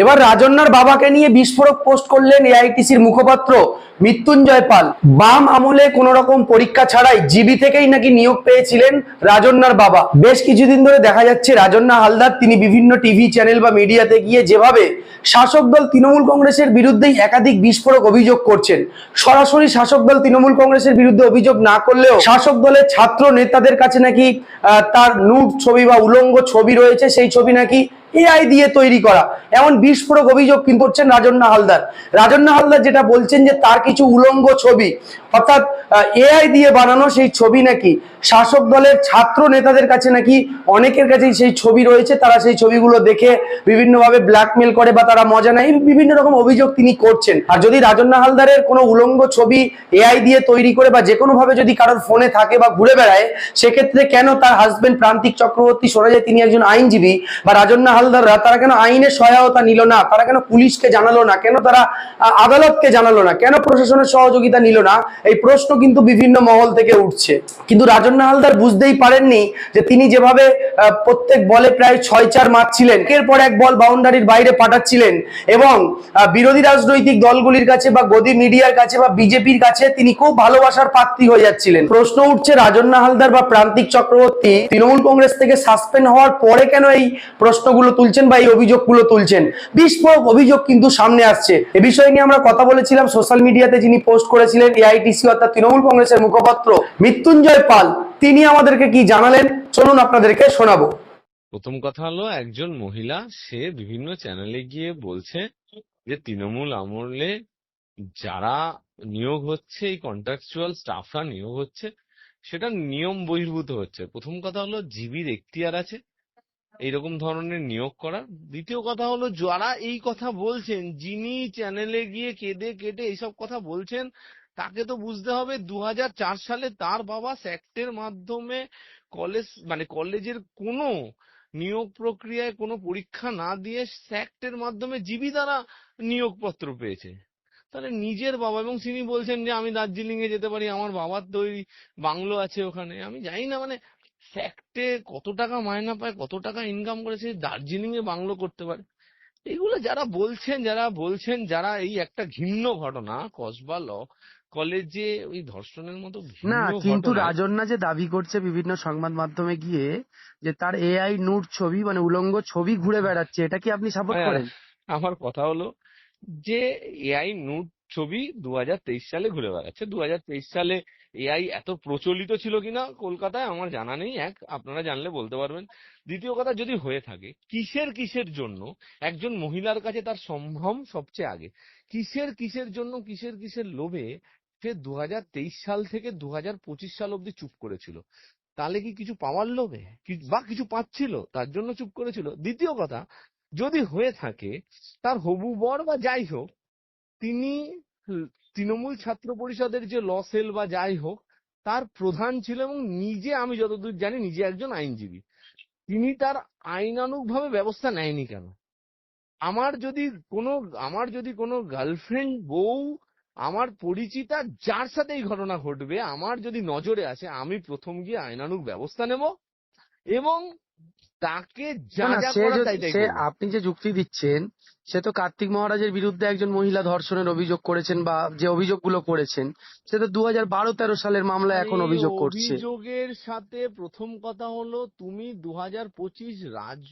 এবার রাজন্যার বাবাকে নিয়ে বিস্ফোরক পোস্ট করলেন এআইটিসির মুখপাত্র মৃত্যুঞ্জয় পাল। বাম আমলে কোন রকম পরীক্ষা ছাড়াই জিবি থেকেই নাকি নিয়োগ পেয়েছিলেন রাজন্যার বাবা। বেশ কিছুদিন ধরে দেখা যাচ্ছে রাজন্যা হালদার, তিনি বিভিন্ন টিভি চ্যানেল বা মিডিয়াতে গিয়ে যেভাবে শাসক দল তৃণমূল কংগ্রেসের বিরুদ্ধেই একাধিক বিস্ফোরক অভিযোগ করছেন, সরাসরি শাসক দল তৃণমূল কংগ্রেসের বিরুদ্ধে অভিযোগ না করলেও শাসক দলের ছাত্র নেতাদের কাছে নাকি তার নুট ছবি বা উলঙ্গ ছবি রয়েছে, সেই ছবি নাকি এআই দিয়ে তৈরি করা। এমন বিস্ফোরক অভিযোগ কিন্তু করছেন রাজন্যা হালদার? রাজন্যা হালদার যেটা বলছেন যে তার কিছু উলঙ্গ ছবি, অর্থাৎ এআই দিয়ে বানানো সেই ছবি নাকি? শাসক দলের ছাত্র নেতাদের কাছে নাকি অনেকের কাছেই সেই ছবি রয়েছে, তারা সেই ছবিগুলো দেখে বিভিন্নভাবে ব্ল্যাকমেল করে বা তারা মজা নেয় বিভিন্ন রকম অভিযোগ তিনি করছেন। আর যদি রাজন্না হালদারের কোনো উলঙ্গ ছবি এআই দিয়ে তৈরি করে বা যে কোনো ভাবে যদি কারোর ফোনে থাকে বা ঘুরে বেড়ায়, সেক্ষেত্রে কেন তার হাজবেন্ড প্রান্তিক চক্রবর্তী শোনা যায় তিনি একজন আইনজীবী বা রাজন্যা হালদাররা তারা কেন আইনের সহায়তা নিল না? তারা কেন পুলিশকে জানালো না? কেন তারা আদালতকে জানালো না? কেন প্রশাসনের সহযোগিতা নিল না? এই প্রশ্ন কিন্তু বিভিন্ন মহল থেকে উঠছে। কিন্তু রাজন্যা হালদার বুঝতেই পারেননি যে তিনি যেভাবে প্রত্যেক বলে প্রায় ছয় চার মারছিলেন এর পর এক বল বাউন্ডারির বাইরে পাঠাচ্ছিলেন এবং বিরোধী রাজনৈতিক দলগুলির কাছে বা গদি মিডিয়ার কাছে বা বিজেপির কাছে তিনি খুব ভালোবাসার পাত্রী হয়ে যাচ্ছিলেন। প্রশ্ন উঠছে রাজন্যা হালদার বা প্রান্তিক চক্রবর্তী তৃণমূল কংগ্রেস থেকে সাসপেন্ড হওয়ার পরে কেন এই প্রশ্নগুলো তুলছেন বা এই অভিযোগগুলো তুলছেন? বিস্ফোরক অভিযোগ কিন্তু সামনে আসছে। এ বিষয়ে নিয়ে আমরা কথা বলেছিলাম সোশ্যাল মিডিয়াতে যিনি পোস্ট করেছিলেন এআইটিসি অর্থাৎ তৃণমূল কংগ্রেসের মুখপাত্র মৃত্যুঞ্জয় পাল, তিনি আমাদেরকে কি জানালেন? চলুন আপনাদেরকে শোনাবো। প্রথম কথা হলো, একজন মহিলা, সে বিভিন্ন চ্যানেলে গিয়ে বলছে যে, তৃণমূল আমলে যারা নিয়োগ হচ্ছে, এই কন্ট্রাকচুয়াল স্টাফরা নিয়োগ হচ্ছে, সেটা নিয়ম বহির্ভূত হচ্ছে। প্রথম কথা হলো, জিবির এখতিয়ার আছে। এইরকম ধরনের নিয়োগ করা দ্বিতীয় কথা হলো, যারা এই কথা বলছেন, যিনি চ্যানেলে গিয়ে কেঁদে কেটে এইসব কথা বলছেন, তাকে তো বুঝতে হবে দু সালে তার বাবা স্যাক্টের মাধ্যমে কলেজ মানে কলেজের কোনো নিয়োগ প্রক্রিয়ায় কোনো পরীক্ষা না দিয়ে স্যাক্টের মাধ্যমে জিবি দ্বারা নিয়োগপত্র পেয়েছে। তাহলে নিজের বাবা, এবং তিনি বলছেন যে, আমি দার্জিলিং এ যেতে পারি, আমার বাবার তৈরি বাংলো আছে ওখানে। আমি জানি না মানে ফ্যাক্টে কত টাকা মায়না পায় কত টাকা ইনকাম করে সে দার্জিলিং এ বাংলো করতে পারে? এগুলো যারা বলছেন যারা বলছেন যারা এই একটা ঘিন্ন ঘটনা কসবা ল কলেজে ওই ধর্ষণের মতো না কিন্তু রাজন্যা যে দাবি করছে বিভিন্ন সংবাদ মাধ্যমে গিয়ে যে তার এআই নুট ছবি মানে উলঙ্গ ছবি ঘুরে বেড়াচ্ছে এটা কি আপনি সাপোর্ট হ্যাঁ, করেন? আমার কথা হলো যে এআই নুট ছবি দু হাজার তেইশ সালে ঘুরে বেড়াচ্ছে। দু হাজার তেইশ সালে এআই এত প্রচলিত ছিল কিনা কলকাতায় আমার জানা নেই, এক আপনারা জানলে বলতে পারবেন। দ্বিতীয় কথা, যদি হয়ে থাকে, কিসের কিসের জন্য একজন মহিলার কাছে তার সম্ভ্রম সবচেয়ে আগে? কিসের কিসের জন্য কিসের কিসের লোভে সে দু হাজার তেইশ সাল থেকে দু হাজার পঁচিশ সাল অবধি চুপ করেছিল? তাহলে কি কিছু পাওয়ার লোভে? বা কিছু পাচ্ছিল? তার জন্য চুপ করেছিল? দ্বিতীয় কথা, যদি হয়ে থাকে, তার হবু বর বা যাই হোক, তিনি তৃণমূল ছাত্র পরিষদের যে ল সেল বা যাই হোক, তার প্রধান ছিল এবং নিজে আমি যতদূর জানি নিজে একজন আইনজীবী। তিনি তার আইনানুগ ভাবে ব্যবস্থা নেয়নি কেন? আমার যদি কোনো, আমার যদি কোনো গার্লফ্রেন্ড বউ, আমার পরিচিতা যার সাথে এই ঘটনা ঘটবে, আমার যদি নজরে আসে, আমি প্রথম গিয়ে আইনানুগ ব্যবস্থা নেব এবং তাকে যা যা সে তাই তাই সে আপনি যে যুক্তি দিচ্ছেন সে তো কার্তিক মহারাজের বিরুদ্ধে একজন মহিলা ধর্ষণের অভিযোগ করেছেন বা যে অভিযোগগুলো করেছেন সে তো দু হাজার বারো তেরো সালের মামলা এখন অভিযোগ করছে। অভিযোগের সাথে প্রথম কথা হলো তুমি দু হাজার পঁচিশ রাজ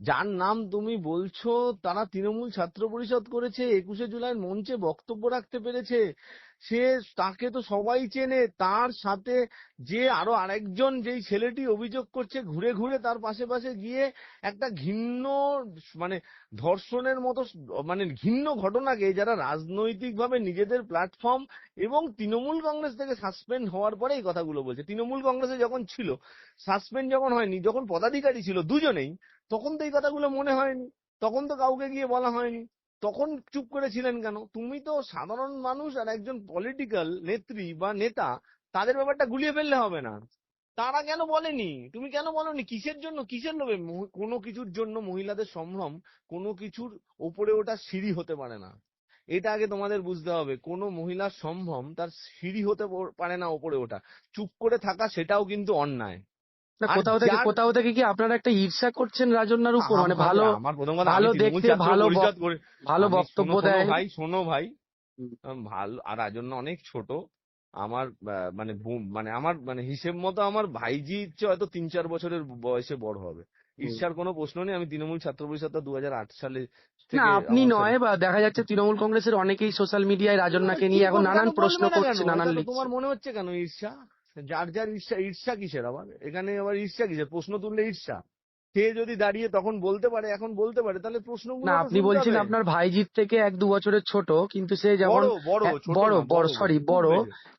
যার নাম তুমি বলছো তারা তৃণমূল ছাত্র পরিষদ করেছে একুশে জুলাই মঞ্চে বক্তব্য রাখতে পেরেছে। সে তাকে তো সবাই চেনে। তার সাথে যে আরও আরেকজন যেই ছেলেটি অভিযোগ করছে, ঘুরে ঘুরে তার পাশে পাশে গিয়ে একটা ঘিন্ন মানে ধর্ষণের মতো মানে ঘিন্ন ঘটনাকে যারা রাজনৈতিকভাবে নিজেদের প্ল্যাটফর্ম এবং তৃণমূল কংগ্রেস থেকে সাসপেন্ড হওয়ার পরে এই কথাগুলো বলছে। তৃণমূল কংগ্রেসে যখন ছিল সাসপেন্ড যখন হয়নি, যখন পদাধিকারী ছিল দুজনেই, তখন তো এই কথাগুলো মনে হয়নি। তখন তো কাউকে গিয়ে বলা হয়নি। তখন চুপ করেছিলেন কেন? তুমি তো সাধারণ মানুষ আর একজন পলিটিক্যাল নেত্রী বা নেতা, তাদের ব্যাপারটা গুলিয়ে ফেললে হবে না। তারা কেন বলেনি? তুমি কেন বলনি? কিসের জন্য? কিসের লোভে? কোনো কিছুর জন্য মহিলাদের সম্ভ্রম কোনো কিছুর ওপরে ওটা সিঁড়ি হতে পারে না। এটা আগে তোমাদের বুঝতে হবে। কোনো মহিলার সম্ভ্রম তার সিঁড়ি হতে পারে না ওপরে ওঠা। চুপ করে থাকা সেটাও কিন্তু অন্যায়। কোথাও থেকে কোথাও থেকে কি আপনারা একটা ঈর্ষা করছেন রাজন্যার উপর? মানে ভালো ভালো দেখতে, ভালো ভালো বক্তব্য দেয়। ভাই শোনো ভাই। ভালো আর রাজন্য অনেক ছোট। আমার মানে মানে আমার মানে হিসেব মতো আমার ভাইজি ইচ্ছে হয়তো তিন চার বছরের বয়সে বড় হবে। ঈর্ষার কোনো প্রশ্ন নেই আমি তৃণমূল ছাত্র পরিষদটা দু হাজার আট সালে না আপনি নয় বা দেখা যাচ্ছে তৃণমূল কংগ্রেসের অনেকেই সোশ্যাল মিডিয়ায় রাজন্যাকে নিয়ে এখন নানান প্রশ্ন করছে নানান তোমার মনে হচ্ছে কেন ঈর্ষা? যার যার ঈর্ষা ঈর্ষা কিসের? আবার এখানে আবার ঈর্ষা কিসের? প্রশ্ন তুললে ঈর্ষা সে যদি দাঁড়িয়ে তখন বলতে পারে এখন বলতে পারে তাহলে প্রশ্নগুলো না আপনি বলছেন আপনার ভাইজির থেকে এক দু বছরের ছোট কিন্তু সে যেমন বড় বড় সরি বড়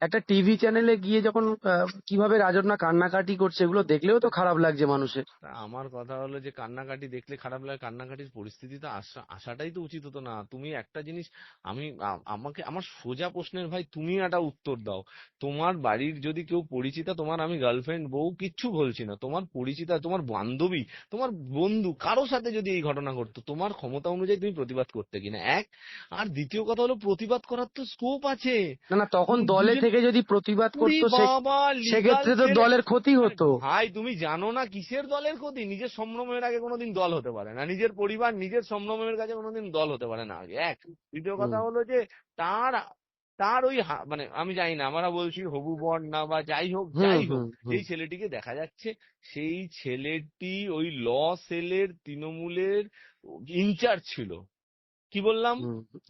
একটা টিভি চ্যানেলে গিয়ে যখন আহ, কীভাবে রাজন্যা কান্নাকাটি করছে এগুলো দেখলেও তো খারাপ লাগছে মানুষের। আমার কথা হলো যে কান্নাকাটি দেখলে খারাপ লাগে কান্নাকাটির পরিস্থিতিতে আসা আসাটাই তো উচিত হতো না। তুমি একটা জিনিস আমি আমাকে আমার সোজা প্রশ্নের ভাই তুমি একটা উত্তর দাও। তোমার বাড়ির যদি কেউ পরিচিতা তোমার আমি গার্লফ্রেন্ড বউ কিচ্ছু বলছি না। তোমার পরিচিতা তোমার বান্ধবী তোমার বন্ধু কারও সাথে যদি এই ঘটনা ঘটতো তোমার ক্ষমতা অনুযায়ী তুমি প্রতিবাদ করতে কিনা? এক আর দ্বিতীয় কথা হলো প্রতিবাদ করার তো স্কোপ আছে। না না তখন দলে থেকে যদি প্রতিবাদ করতো সেক্ষেত্রে তো দলের ক্ষতি হতো। ভাই তুমি জানো না কিসের দলের ক্ষতি? নিজের সম্ভ্রমের আগে কোনোদিন দল হতে পারে না। নিজের পরিবার নিজের সম্ভ্রমের কাছে কোনোদিন দল হতে পারে না আগে। এক দ্বিতীয় কথা। হলো যে তার তার ওই মানে আমি জানি না আমরা বলছি হবু বর না বা যাই হোক যাই হোক। সেই ছেলেটিকে দেখা যাচ্ছে সেই ছেলেটি ওই ল সেলের তৃণমূলের ইনচার্জ ছিল। কি বললাম?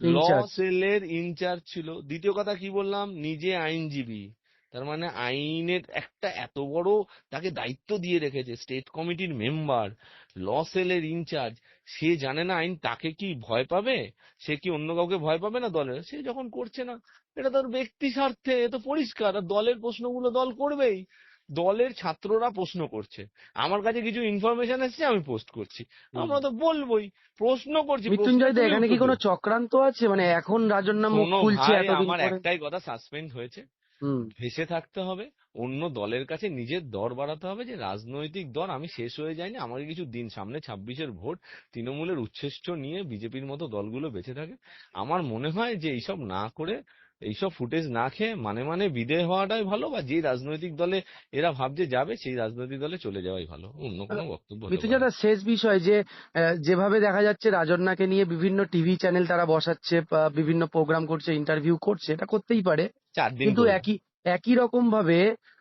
ল সেলের ইনচার্জ ছিল। দ্বিতীয় কথা কি বললাম? নিজে আইনজীবী। তার মানে আইনের একটা এত বড় তাকে দায়িত্ব দিয়ে রেখেছে স্টেট কমিটির মেম্বার ল সেলের ইনচার্জ সে জানে না আইন তাকে কি ভয় পাবে? সে কি অন্য কাউকে ভয় পাবে না দলের? সে যখন করছে না এটা তার ব্যক্তি স্বার্থে এ তো পরিষ্কার আর দলের প্রশ্নগুলো দল করবেই। দলের ছাত্ররা প্রশ্ন করছে। আমার কাছে কিছু ইনফরমেশন এসেছে আমি পোস্ট করছি। আমরা তো বলবোই প্রশ্ন করছি মৃত্যুঞ্জয় এখানে কি কোনো চক্রান্ত আছে? মানে এখন রাজন্যা মুখ শোনো খুলছে আমার একটাই কথা সাসপেন্ড হয়েছে। ভেসে থাকতে হবে অন্য দলের কাছে নিজের দর বাড়াতে হবে যে রাজনৈতিক দল আমি শেষ হয়ে যায়নি আমাকে কিছু দিন সামনে ছাব্বিশের ভোট তৃণমূলের উচ্ছেষ্ট নিয়ে বিজেপির মতো দলগুলো বেঁচে থাকে। আমার মনে হয় যে এইসব না করে এইসব ফুটেজ না খেয়ে মানে মানে বিদেয় হওয়াটাই ভালো বা যে রাজনৈতিক দলে এরা ভাবছে যাবে সেই রাজনৈতিক দলে চলে যাওয়াই ভালো। অন্য কোনো বক্তব্য হতে মৃত্যুঞ্জয় শেষ বিষয় যে যেভাবে দেখা যাচ্ছে রাজন্যাকে নিয়ে বিভিন্ন টিভি চ্যানেল তারা বসাচ্ছে বা বিভিন্ন প্রোগ্রাম করছে ইন্টারভিউ করছে এটা করতেই পারে। কিন্তু একই একই রকম ভাবে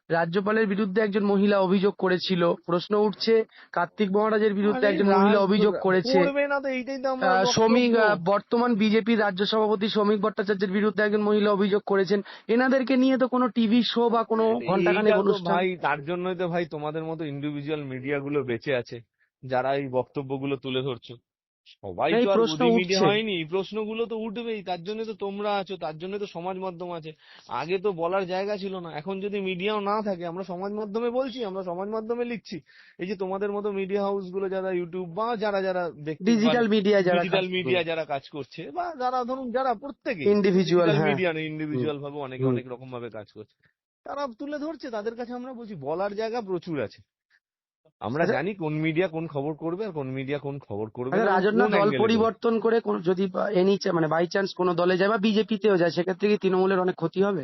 রাজ্যপালের বিরুদ্ধে একজন মহিলা অভিযোগ করেছিল। প্রশ্ন উঠছে কার্তিক মহারাজের বিরুদ্ধে একজন মহিলা অভিযোগ করেছে। শ্রমিক বর্তমান বিজেপির রাজ্য সভাপতি শ্রমিক ভট্টাচার্যের বিরুদ্ধে একজন মহিলা অভিযোগ করেছেন। এনাদেরকে নিয়ে তো কোনো টিভি শো বা কোনো ঘন্টাখানেক অনুষ্ঠান। ভাই তার জন্যই তো ভাই তোমাদের মতো ইন্ডিভিজুয়াল মিডিয়া গুলো বেঁচে আছে যারা এই বক্তব্যগুলো তুলে ধরছো। সবাই তো আর প্রশ্ন মিডিয়া হয়নি এই প্রশ্নগুলো তো উঠবেই তার জন্য তো তোমরা আছো তার জন্য তো সমাজ মাধ্যম আছে। আগে তো বলার জায়গা ছিল না এখন যদি মিডিয়াও না থাকে আমরা সমাজ মাধ্যমে বলছি আমরা সমাজ মাধ্যমে লিখছি। এই যে তোমাদের মতো মিডিয়া হাউসগুলো যারা ইউটিউব বা যারা যারা ডিজিটাল মিডিয়া যারা ডিজিটাল মিডিয়া যারা কাজ করছে বা যারা ধরুন যারা প্রত্যেকে ইন্ডিভিজুয়াল মিডিয়া ইন্ডিভিজুয়াল ভাবে অনেকে অনেক রকম ভাবে কাজ করছে। তারা তুলে ধরছে তাদের কাছে আমরা বলছি বলার জায়গা প্রচুর আছে। আমরা আচ্ছা। জানি কোন মিডিয়া কোন খবর করবে আর কোন মিডিয়া কোন খবর করবে আচ্ছা না, রাজন্যা দল। পরিবর্তন করে কোন- যদি এনি মানে বাই চান্স কোন দলে যায় বা বিজেপিতেও যায় সেক্ষেত্রে কি তৃণমূলের অনেক ক্ষতি হবে?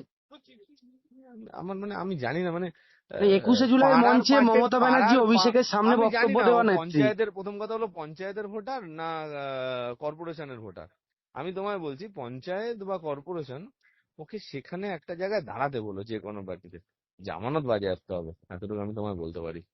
আমার মানে আমি জানি না মানে মানে একুশে জুলাই মঞ্চে মমতা ব্যানার্জি অভিষেকের সামনে বক্তব্য দেওয়া নেত্রী। পঞ্চায়েতের প্রথম কথা হলো পঞ্চায়েতের ভোটার না কর্পোরেশনের ভোটার। আমি তোমায় বলছি পঞ্চায়েত বা কর্পোরেশন ওকে সেখানে একটা জায়গায় দাঁড়াতে বলো যে কোনো পার্টিতে জামানত বাজে আসতে হবে এতটুকু আমি তোমায় বলতে পারি।